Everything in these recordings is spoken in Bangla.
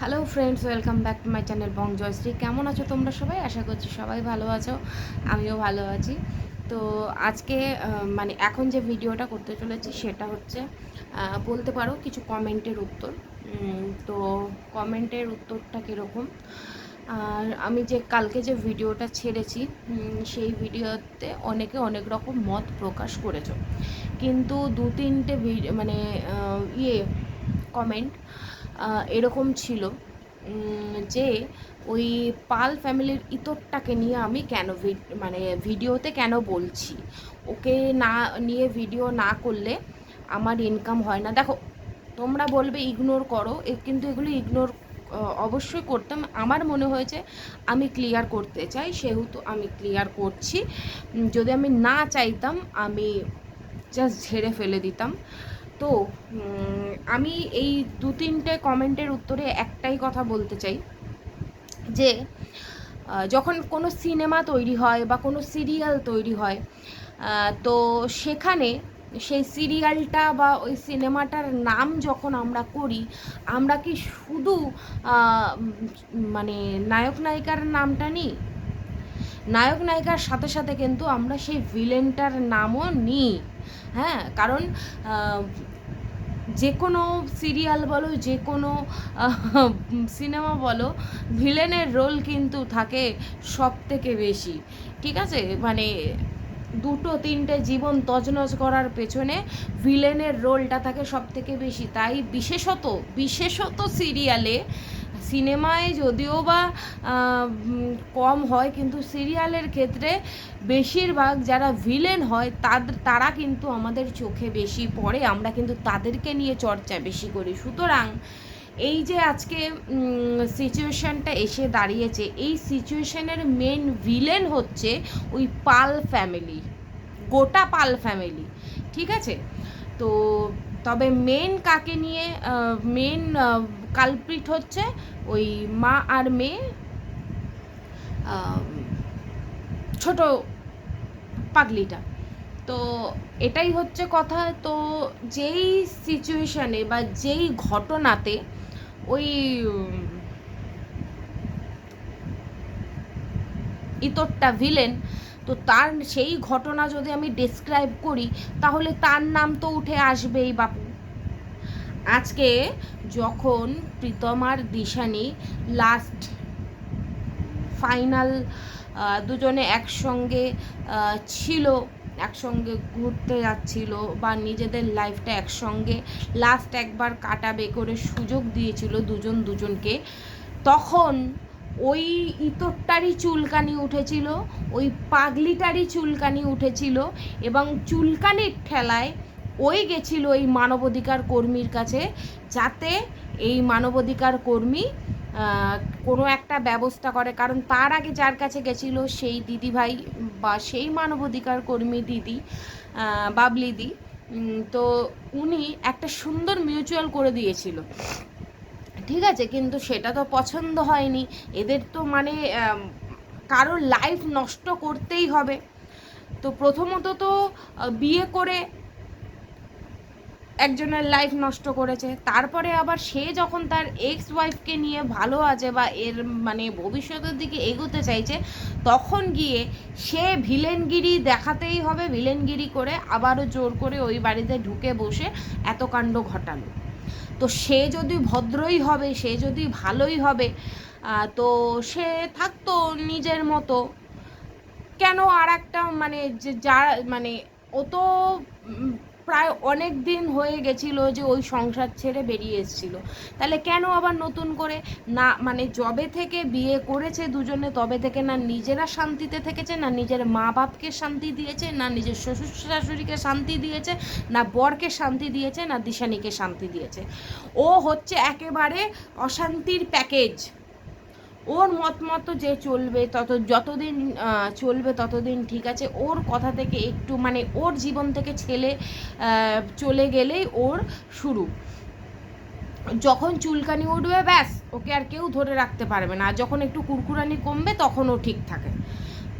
Hello friends welcome back to my channel Bong Joyshree কেমন আছো তোমরা সবাই? আশা করছি সবাই ভালো আছো, আমিও ভালো আছি। তো আজকে মানে এখন যে ভিডিওটা করতে চলেছি সেটা হচ্ছে বলতে পারো কিছু কমেন্টের উত্তর। তো কমেন্টের উত্তরটা কীরকম? আর আমি যে কালকে যে ভিডিওটা ছেড়েছি সেই ভিডিওতে অনেকে অনেক রকম মত প্রকাশ করেছ। কিন্তু দু তিনটে মানে ইয়ে কমেন্ট এরকম ছিল যে ওই পাল ফ্যামিলির ইতরটাকে নিয়ে আমি কেন মানে ভিডিওতে কেন বলছি? ওকে না, নিয়ে ভিডিও না করলে আমার ইনকাম হয় না। দেখো, তোমরা বলবে ইগনোর করো কিন্তু এগুলো ইগনোর অবশ্যই করতাম আমার মনে হয়েছে আমি ক্লিয়ার করতে চাই, সেহেতু আমি ক্লিয়ার করছি। যদি আমি না চাইতাম, আমি জাস্ট ঝেড়ে ফেলে দিতাম। তো আমি এই দু তিনটে কমেন্টের উত্তরে একটাই কথা বলতে চাই। যে যখন কোনো সিনেমা তৈরি হয় বা কোনো সিরিয়াল তৈরি হয় তো সেখানে সেই সিরিয়ালটা বা ওই সিনেমাটার নাম যখন আমরা করি, আমরা কি শুধু মানে নায়ক নায়িকার নামটা নিই? নায়ক নায়িকার সাথে সাথে কিন্তু আমরা সেই ভিলেনটার নামও নিই। হ্যাঁ কারণ যে কোনো সিরিয়াল বলো যে কোনো সিনেমা বলো, ভিলেনের রোল কিন্তু থাকে সব থেকে বেশি। ঠিক আছে? মানে দুটো, তিনটে জীবন তজনজ করার পেছনে ভিলেনের রোলটা থাকে সব থেকে বেশি। তাই বিশেষত বিশেষত সিরিয়ালে সিনেমায় যদিও বা কম হয়, কিন্তু সিরিয়ালের ক্ষেত্রে বেশিরভাগ যারা ভিলেন হয় তাদের তারা কিন্তু আমাদের চোখে বেশি পড়ে। আমরা কিন্তু তাদেরকে নিয়ে চর্চা বেশি করি। সুতরাং এই যে আজকে সিচুয়েশানটা এসে দাঁড়িয়েছে, এই সিচুয়েশানের মেন ভিলেন হচ্ছে ওই পাল ফ্যামিলি গোটা পাল ফ্যামিলি ঠিক আছে? তো তবে মেন কাকে নিয়ে মেন কালপ্রিট হচ্ছে ওই মা আর মেয়ে ছোট পাগলিটা। তো এটাই হচ্ছে কথা। তো যেই সিচুয়েশানে বা যেই ঘটনাতে ওই ইতরটা ভিলেন তো তার সেই ঘটনা যদি আমি ডেসক্রাইব করি, তাহলে তার নাম তো উঠে আসবেই বাপু। আজকে যখন প্রীতম আর দিশানি লাস্ট ফাইনাল দুজনে একসঙ্গে ছিল, একসঙ্গে ঘুরতে যাচ্ছিল বা নিজেদের লাইফটা একসঙ্গে লাস্ট একবার কাটাবে করে সুযোগ দিয়েছিল দুজন দুজনকে, তখন ওই ইতরটারই চুলকানি উঠেছিল, ওই পাগলিটারই চুলকানি উঠেছিল এবং চুলকানির ঠেলায় ওই গেছিল এই মানবাধিকার কর্মীর কাছে যাতে এই মানবাধিকার কর্মী কোনো একটা ব্যবস্থা করে। কারণ তার আগে যার কাছে গেছিল সেই দিদিভাই বা সেই মানবাধিকার কর্মী দিদি বাবলিদি তো উনি একটা সুন্দর মিউচুয়াল করে দিয়েছিল। ঠিক আছে, কিন্তু সেটা তো পছন্দ হয়নি। এদের তো মানে কারোর লাইফ নষ্ট করতেই হবে। তো প্রথমত তো বিয়ে করে একজনের লাইফ নষ্ট করেছে। তারপরে আবার সে যখন তার এক্স ওয়াইফকে নিয়ে ভালো আছে বা এর মানে ভবিষ্যতের দিকে এগোতে চাইছে, তখন গিয়ে সে ভিলেনগিরি দেখাতেই হবে, ভিলেনগিরি করে আবারও জোর করে ওই বাড়িতে ঢুকে বসে এত কাণ্ড ঘটালো। তো সে যদি ভদ্রই হবে, সে যদি ভালোই হবে তো সে থাকতো নিজের মতো। কেন আর একটা মানে যে যার মানে ও তো প্রায় অনেক দিন হয়ে গেছিল যে ওই সংসার ছেড়ে বেরিয়ে এসেছিল। তাহলে কেন আবার নতুন করে না মানে জবে থেকে বিয়ে করেছে দুজনে, তবে থেকে না নিজেরা শান্তিতে থেকেছে, না নিজের মা বাপকে শান্তি দিয়েছে, না নিজের শ্বশুর শাশুড়িকে শান্তি দিয়েছে, না বরকে শান্তি দিয়েছে, না দিশানিকে শান্তি দিয়েছে। ও হচ্ছে একেবারে অশান্তির প্যাকেজ ওর মত মতো যে চলবে, তত, যতদিন চলবে ততদিন ঠিক আছে। ওর কথা থেকে একটু মানে ওর জীবন থেকে ছেলে চলে গেলেই ওর শুরু। যখন চুলকানি উঠবে, ব্যাস, ওকে আর কেউ ধরে রাখতে পারবে না। আর যখন একটু কুরকুরানি কমবে, তখন ও ঠিক থাকে।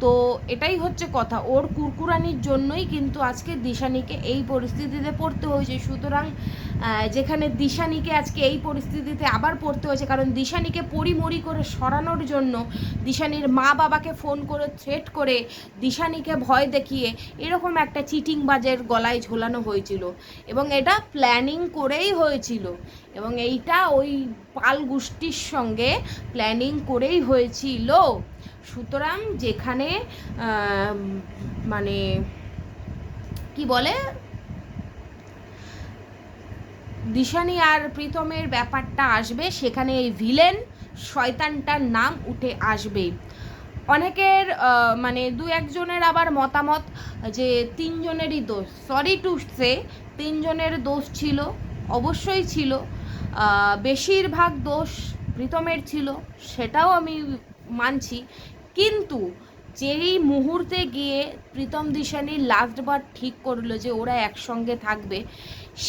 তো এটাই হচ্ছে কথা। ওর কুরকুরানির জন্যই কিন্তু আজকে দিশানিকে এই পরিস্থিতিতে পড়তে হয়েছে। সুতরাং যেখানে দিশানিকে আজকে এই পরিস্থিতিতে আবার পড়তে হয়েছে, কারণ দিশানিকে পরিমরি করে সরানোর জন্য দিশানির মা বাবাকে ফোন করে থ্রেট করে দিশানিকে ভয় দেখিয়ে এরকম একটা চিটিং বাজের গলায় ঝোলানো হয়েছিল। এবং এটা প্ল্যানিং করেই হয়েছিল। এবং এইটা ওই পাল গোষ্ঠীর সঙ্গে প্ল্যানিং করেই হয়েছিল। সুতরাং যেখানে মানে কি বলে? দিশানি আর প্রীতমের ব্যাপারটা আসবে, সেখানে এই ভিলেন শয়তানটার নাম উঠে আসবে। অনেকের মানে দু একজনের আবার মতামত যে তিনজনেরই দোষ। সরি টু সে তিনজনের দোষ ছিল, অবশ্যই ছিল। বেশিরভাগ দোষ প্রীতমের ছিল, সেটাও আমি মানছি। কিন্তু যেই মুহূর্তে গিয়ে প্রীতম দিশানি লাস্টবার ঠিক করল যে ওরা একসঙ্গে থাকবে,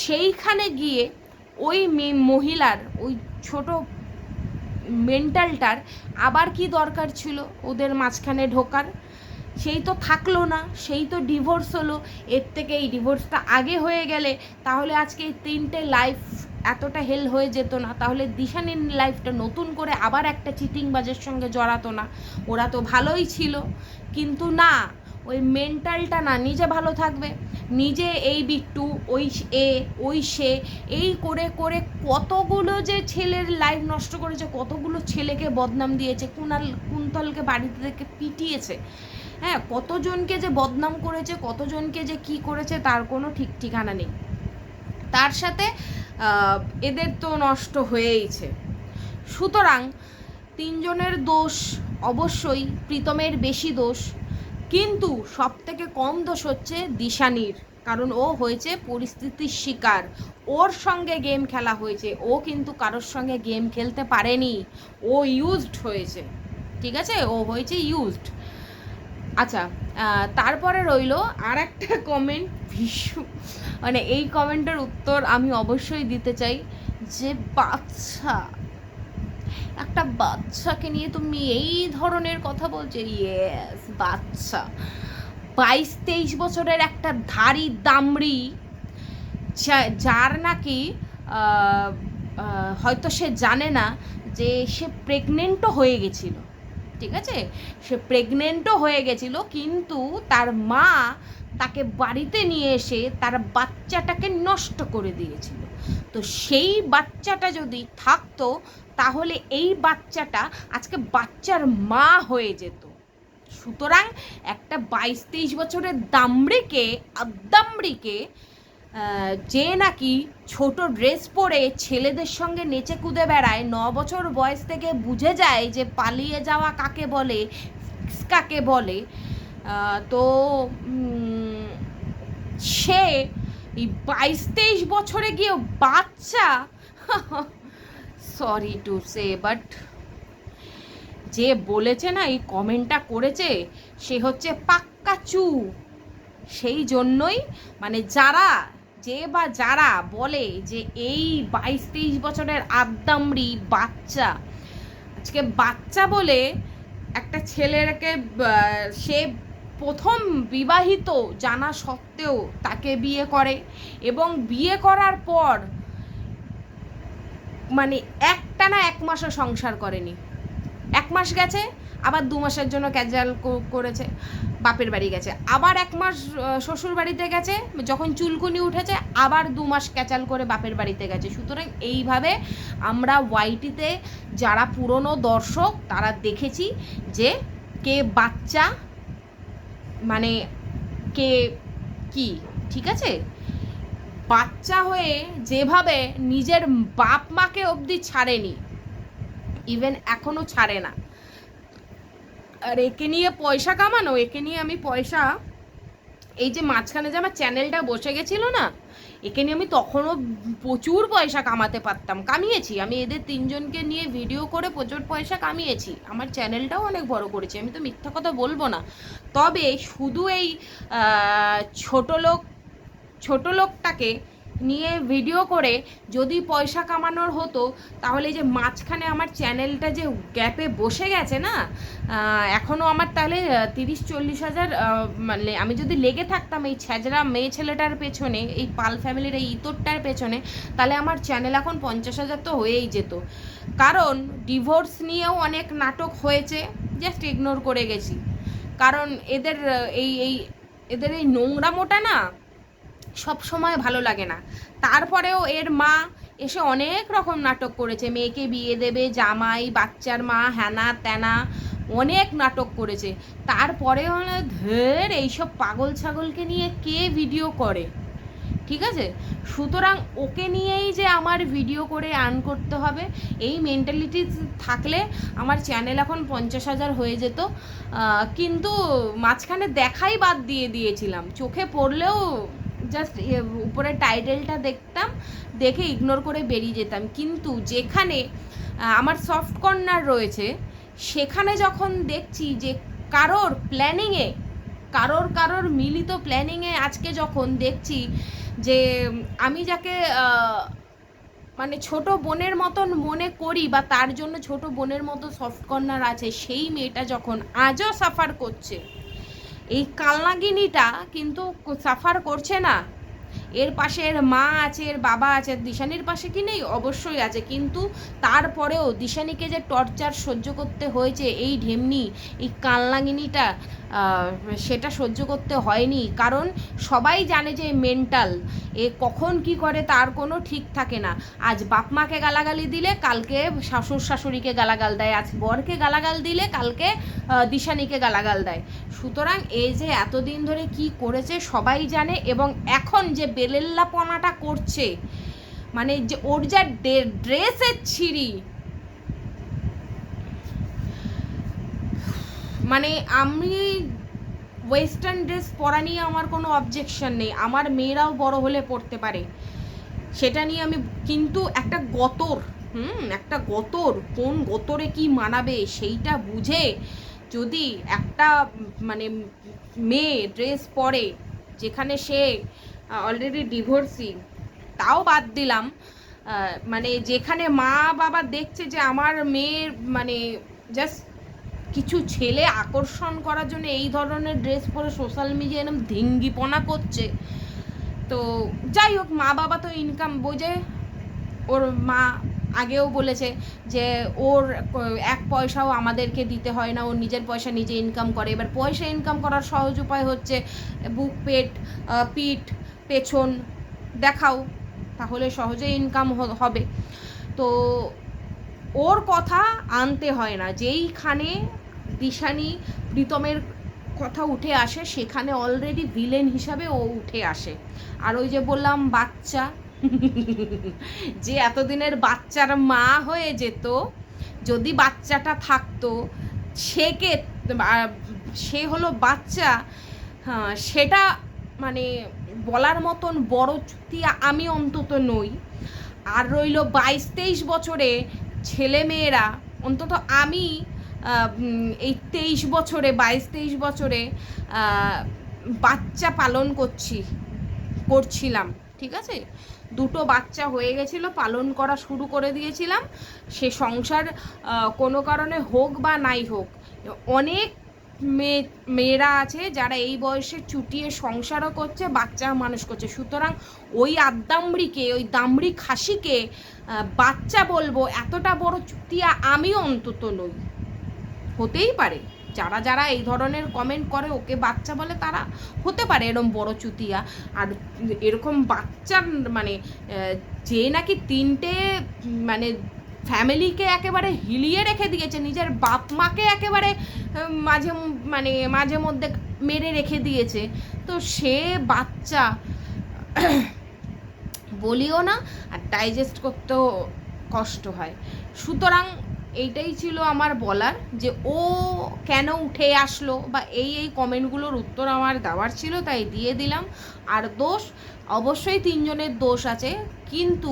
সেইখানে গিয়ে ওই মহিলার, ওই ছোট মেন্টালটার আবার কি দরকার ছিল ওদের মাঝখানে ঢোকার? সেই তো থাকল না, সেই তো ডিভোর্স হলো, এর থেকে এই ডিভোর্সটা আগে হয়ে গেলে তাহলে আজকে এই তিনটে লাইফ এতটা হেল হয়ে যেত না। তাহলে দিশানির লাইফটা নতুন করে আবার একটা চিটিং বাজের সঙ্গে জড়াতো না। ওরা তো ভালোই ছিল। কিন্তু না, ওই মেন্টালটা না, নিজে ভালো থাকবে। নিজে এই বিট্টু, ওই এ, ওই সে, এই করে করে কতগুলো যে ছেলের লাইফ নষ্ট করেছে, কতগুলো ছেলেকে বদনাম দিয়েছে, কুনাল, কুন্তলকে বাড়িতে থেকে পিটিয়েছে। হ্যাঁ কতজনকে যে বদনাম করেছে, কতজনকে যে কি করেছে, তার কোনো ঠিক ঠিকানা নেই। তার সাথে এদের তো নষ্ট হয়েইছে। সুতরাং তিনজনের দোষ অবশ্যই, প্রীতমের বেশি দোষ, কিন্তু সব থেকে কম দোষ হচ্ছে দিশানির, কারণ ও হয়েছে পরিস্থিতির শিকার। ওর সঙ্গে গেম খেলা হয়েছে, ও কিন্তু কারোর সঙ্গে গেম খেলতে পারেনি, ও ইউজড হয়েছে। ঠিক আছে? ও হয়েছে ইউজড আচ্ছা তারপরে রইল আর একটা কমেন্ট ভীষণ। মানে এই কমেন্টের উত্তর আমি অবশ্যই দিতে চাই যে বাচ্চা, একটা বাচ্চাকে নিয়ে তুমি এই ধরনের কথা বলছো। ইয়েস বাচ্চা। বাইশ তেইশ বছরের একটা ধাড়ি দামড়ি যার নাকি হয়তো সে জানে না যে সে প্রেগনেন্টও হয়ে গেছিল। ঠিক আছে? সে প্রেগনেন্টও হয়ে গেছিল, কিন্তু তার মা তাকে বাড়িতে নিয়ে এসে তার বাচ্চাটাকে নষ্ট করে দিয়েছিল। তো সেই বাচ্চাটা যদি থাকতো, তাহলে এই বাচ্চাটা আজকে বাচ্চার মা হয়ে যেত। সুতরাং একটা বাইশ তেইশ বছরের দামড়িকে, আদামড়িকে যে নাকি ছোট ড্রেস পরে ছেলেদের সঙ্গে নেচে কুদে বেড়ায়, ন বছর বয়স থেকে বুঝে যায় যে পালিয়ে যাওয়া কাকে বলে কাকে বলে। তো সে এই বাইশ তেইশ বছরে গিয়ে বাচ্চা? সরি টু সে বাট যে বলেছে না, এই কমেন্টটা করেছে, সে হচ্ছে পাক্কা চু। সেই জন্যই মানে যারা যে বা যারা বলে যে এই বাইশ তেইশ বছরের আদ্দামরি বাচ্চা, আজকে বাচ্চা বলে একটা ছেলেকে সে প্রথম বিবাহিত জানা সত্ত্বেও তাকে বিয়ে করে এবং বিয়ে করার পর মানে একটা না এক মাসও সংসার করেনি। এক মাস গেছে আবার দু মাসের জন্য ক্যাজুয়াল করেছে, বাপের বাড়ি গেছে। আবার এক মাস শ্বশুর বাড়িতে গেছে, যখন চুলকুনি উঠেছে, আবার দু মাস ক্যাচাল করে বাপের বাড়িতে গেছে। সুতরাং এইভাবে আমরা ওয়াইটিতে যারা পুরনো দর্শক, তারা দেখেছি যে কে বাচ্চা মানে কে কি, ঠিক আছে? বাচ্চা হয়ে যেভাবে নিজের বাপ মাকে অবধি ছাড়েনি ইভেন এখনও ছাড়ে না। আর একে নিয়ে পয়সা কামানো, একে নিয়ে আমি পয়সা, এই যে মাঝখানে যে আমার চ্যানেলটা বসে গেছিল না, একে নিয়ে আমি তখনও প্রচুর পয়সা কামাতে পারতাম, কামিয়েছি। আমি এদের তিনজনকে নিয়ে ভিডিও করে প্রচুর পয়সা কামিয়েছি। আমার চ্যানেলটাও অনেক বড় করেছি, আমি তো মিথ্যা কথা বলব না। তবে শুধু এই ছোট লোক, ছোট লোকটাকে নিয়ে ভিডিও করে যদি পয়সা কামানোর হতো, তাহলে যে মাঝখানে আমার চ্যানেলটা যে গ্যাপে বসে গেছে না এখনও আমার তাহলে তিরিশ চল্লিশ হাজার মানে আমি যদি লেগে থাকতাম এই ছ্যাজরা মেয়ে ছেলেটার পেছনে, এই পাল ফ্যামিলির এই ইতরটার পেছনে, তাহলে আমার চ্যানেল এখন পঞ্চাশ হাজার তো হয়েই যেত। কারণ ডিভোর্স নিয়েও অনেক নাটক হয়েছে জাস্ট ইগনোর করে গেছি। কারণ এদের এই এই, এদের এই নোংরা মোটা না সব সময় ভালো লাগে না। তারপরেও এর মা এসে অনেক রকম নাটক করেছে। মেয়েকে বিয়ে দেবে, জামাই, বাচ্চার মা হ্যানা ত্যানা অনেক নাটক করেছে। তারপরে ধের এইসব পাগল ছাগলকে নিয়ে কে ভিডিও করে? ঠিক আছে? সুতরাং ওকে নিয়েই যে আমার ভিডিও করে আর্ন করতে হবে, এই মেন্টালিটি থাকলে আমার চ্যানেল এখন পঞ্চাশ হাজার হয়ে যেত। কিন্তু মাঝখানে দেখাই বাদ দিয়ে দিয়েছিলাম। চোখে পড়লেও জাস্ট উপরে টাইটেলটা দেখতাম, দেখে ইগনোর করে বেরিয়ে যেতাম। কিন্তু যেখানে আমার সফট কর্নার রয়েছে, সেখানে যখন দেখছি যে কারোর প্ল্যানিংয়ে কারোর কারোর মিলিত প্ল্যানিংয়ে আজকে যখন দেখছি যে, আমি যাকে মানে ছোট বোনের মতন মনে করি বা তার জন্য ছোট বোনের মতো সফট কর্নার আছে, সেই মেয়েটা যখন আজও সাফার করছে এই কালনাগিনীটা কিন্তু সাফার করছে না। এর পাশে এর মা আছে, এর বাবা আছে দিশানির পাশে কি নেই? অবশ্যই আছে। কিন্তু তারপরেও দিশানিকে যে টর্চার সহ্য করতে হয়েছে, এই ঢেমনি, এই কালনাগিনীটা সেটা সহ্য করতে হয়নি। কারণ সবাই জানে যে মেন্টাল এ কখন কি করে তার কোনো ঠিক থাকে না। আজ বাপ মাকে গালাগালি দিলে কালকে শাশুর শাশুড়িকে গালাগাল দেয়, আজ বরকে গালাগাল দিলে কালকে দিশানিকে গালাগাল দেয়। সুতরাং এই যে এতদিন ধরে কি করেছে সবাই জানে এবং এখন যে বেলেল্লাপনাটা করছে মানে যে ওর যা ড্রেসের ছিঁড়ি মানে আমি ওয়েস্টার্ন ড্রেস পরা নিয়ে আমার কোনো অবজেকশন নেই। আমার মেয়েরাও বড় হলে পড়তে পারে। সেটা নিয়ে আমি, কিন্তু একটা গতর, হুম, একটা গতর, কোন গতরে কি মানাবে সেইটা বুঝে যদি একটা মানে মেয়ে ড্রেস পরে, যেখানে সে অলরেডি ডিভোর্সি তাও বাদ দিলাম। মানে যেখানে মা বাবা দেখছে যে আমার মেয়ের মানে জাস্ট কিছু ছেলে আকর্ষণ করার জন্য এই ধরনের ড্রেস পরে সোশ্যাল মিডিয়া এরকম ধিঙ্গিপনা করছে। তো যাই হোক, মা বাবা তো ইনকাম বোঝে। ওর মা আগেও বলেছে যে ওর এক পয়সাও আমাদেরকে দিতে হয় না ওর নিজের পয়সা নিজে ইনকাম করে। এবার পয়সা ইনকাম করার সহজ উপায় হচ্ছে বুক, পেট পিঠ, পেছন দেখাও। তাহলে সহজে ইনকাম হবে। তো ওর কথা আনতে হয় না। যেইখানে দিশানি প্রীতমের কথা উঠে আসে, সেখানে অলরেডি ভিলেন হিসাবে ও উঠে আসে। আর ওই যে বললাম, বাচ্চা। যে এতদিনের বাচ্চার মা হয়ে যেত, যদি বাচ্চাটা থাকতো, সে কে সে হলো বাচ্চা। হ্যাঁ সেটা মানে বলার মতন বড় চুক্তি আমি অন্তত নই। আর রইল বাইশ তেইশ বছরে ছেলে মেয়েরা অন্তত আমি এই তেইশ বছরে, বাইশ তেইশ বছরে বাচ্চা পালন করছি, করছিলাম, ঠিক আছে? দুটো বাচ্চা হয়ে গেছিল, পালন করা শুরু করে দিয়েছিলাম। সে সংসার কোনো কারণে হোক বা নাই হোক, অনেক মেয়ে মেয়েরা আছে যারা এই বয়সে চুটিয়ে সংসারও করছে, বাচ্চা মানুষ করছে। সুতরাং ওই আদামড়িকে ওই দামড়ি খাসিকে বাচ্চা বলব, এতটা বড় চুটিয়া আমিও অন্তত নই। হতেই পারে। যারা যারা এই ধরনের কমেন্ট করে, ওকে বাচ্চা বলে তারা হতে পারে এরকম বড় চুতিয়া। আর এরকম বাচ্চার মানে যে নাকি তিনটে মানে ফ্যামিলিকে একেবারে হিলিয়ে রেখে দিয়েছে, নিজের বাপ মাকে একেবারে মাঝে মানে মাঝে মধ্যে মেরে রেখে দিয়েছে, তো সে বাচ্চা, বলিও না, আর ডাইজেস্ট করতেও কষ্ট হয়। সুতরাং এইটাই ছিল আমার বলার যে ও কেন উঠে আসলো বা এই এই কমেন্টগুলোর উত্তর আমার দেওয়ার ছিল, তাই দিয়ে দিলাম। আর দোষ, অবশ্যই তিনজনের দোষ আছে, কিন্তু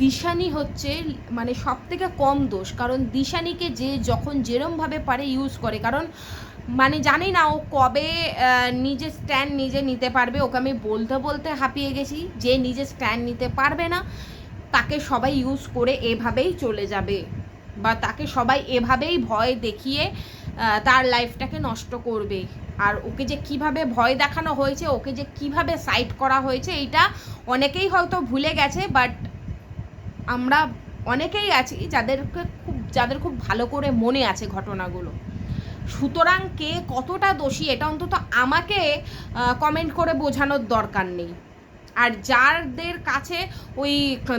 দিশানি হচ্ছে মানে সব থেকে কম দোষ, কারণ দিশানিকে যে যখন যেরমভাবে পারে ইউজ করে, কারণ মানে জানি না ও কবে নিজে স্ট্যান্ড নিজে নিতে পারবে, ওকে আমি বলতে বলতে হাঁপিয়ে গেছি, যে নিজে স্ট্যান্ড নিতে পারবে না, তাকে সবাই ইউজ করে এভাবেই চলে যাবে। বা তাকে সবাই এভাবেই ভয় দেখিয়ে তার লাইফটাকে নষ্ট করবে। আর ওকে যে কীভাবে ভয় দেখানো হয়েছে, ওকে যে কীভাবে সাইড করা হয়েছে, এইটা অনেকেই হয়তো ভুলে গেছে, বাট আমরা অনেকেই আছি যাদেরকে খুব, যাদের খুব ভালো করে মনে আছে ঘটনাগুলো। সুতরাং কে কতটা দোষী, এটা অন্তত আমাকে কমেন্ট করে বোঝানোর দরকার নেই। আর যাদের কাছে ওই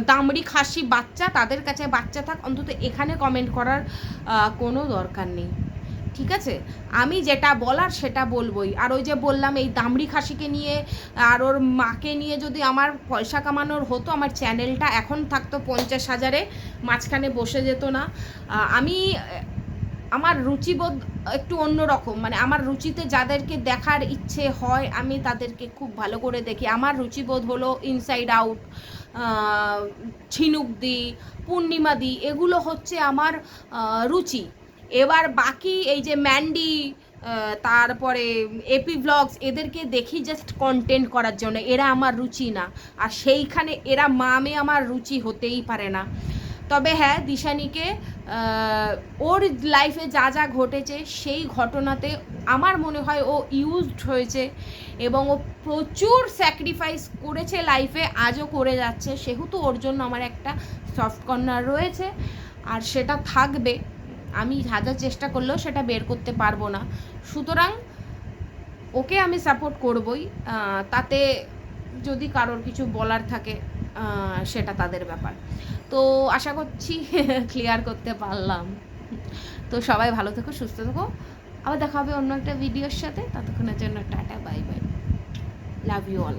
দামড়ি খাসি বাচ্চা, তাদের কাছে বাচ্চা থাক, অন্তত এখানে কমেন্ট করার কোনো দরকার নেই। ঠিক আছে? আমি যেটা বলার সেটা বলবোই। আর ওই যে বললাম, এই দামড়ি খাসিকে নিয়ে, আর ওর মাকে নিয়ে যদি আমার পয়সা কামানোর হতো, আমার চ্যানেলটা এখন থাকতো পঞ্চাশ হাজারে, মাঝখানে বসে যেত না। আমি আমার রুচিবোধ একটু অন্যরকম। মানে আমার রুচিতে যাদেরকে দেখার ইচ্ছে হয়, আমি তাদেরকে খুব ভালো করে দেখি। আমার রুচিবোধ হলো ইনসাইড আউট ঝিনুক দি, পূর্ণিমা দি, এগুলো হচ্ছে আমার রুচি। এবার বাকি এই যে ম্যান্ডি তারপরে এপি ব্লগস এদেরকে দেখি জাস্ট কন্টেন্ট করার জন্য। এরা আমার রুচি না। আর সেইখানে এরা মামে আমার রুচি হতেই পারে না। তবে হ্যাঁ দিশানিকে ওর লাইফে যা যা ঘটেছে সেই ঘটনাতে আমার মনে হয় ও ইউজড হয়েছে এবং ও প্রচুর স্যাক্রিফাইস করেছে লাইফে আজও করে যাচ্ছে। সেহেতু ওর জন্য আমার একটা সফট কর্নার রয়েছে আর সেটা থাকবে। আমি হাজার চেষ্টা করলেও সেটা বের করতে পারব না। সুতরাং ওকে আমি সাপোর্ট করবই তাতে যদি কারোর কিছু বলার থাকে সেটা তাদের ব্যাপার। তো আশা করছি ক্লিয়ার করতে পারলাম। তো সবাই ভালো থেকো, সুস্থ থেকো। আবার দেখা হবে অন্য একটা ভিডিওর সাথে। ততক্ষণের জন্য tata bye bye love you all